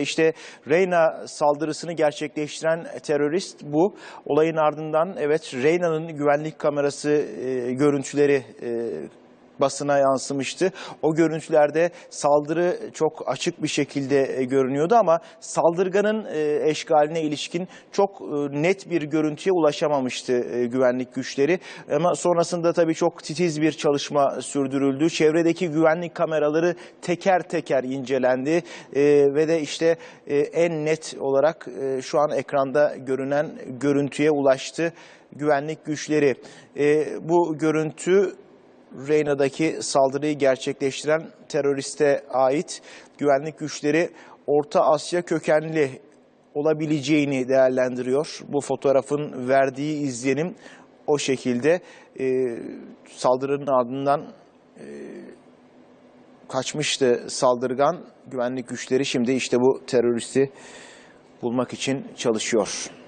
İşte Reyna saldırısını gerçekleştiren terörist bu. Olayın ardından evet Reyna'nın güvenlik kamerası e, görüntüleri e, basına yansımıştı. O görüntülerde saldırı çok açık bir şekilde e, görünüyordu ama saldırganın e, eşgaline ilişkin çok e, net bir görüntüye ulaşamamıştı güvenlik güçleri. Ama sonrasında tabii çok titiz bir çalışma sürdürüldü. Çevredeki güvenlik kameraları teker teker incelendi ve de işte en net olarak şu an ekranda görünen görüntüye ulaştı güvenlik güçleri. Bu görüntü Reyna'daki saldırıyı gerçekleştiren teröriste ait güvenlik güçleri Orta Asya kökenli olabileceğini değerlendiriyor. Bu fotoğrafın verdiği izlenim o şekilde e, saldırının ardından e, kaçmıştı saldırgan. Güvenlik güçleri şimdi işte bu teröristi bulmak için çalışıyor.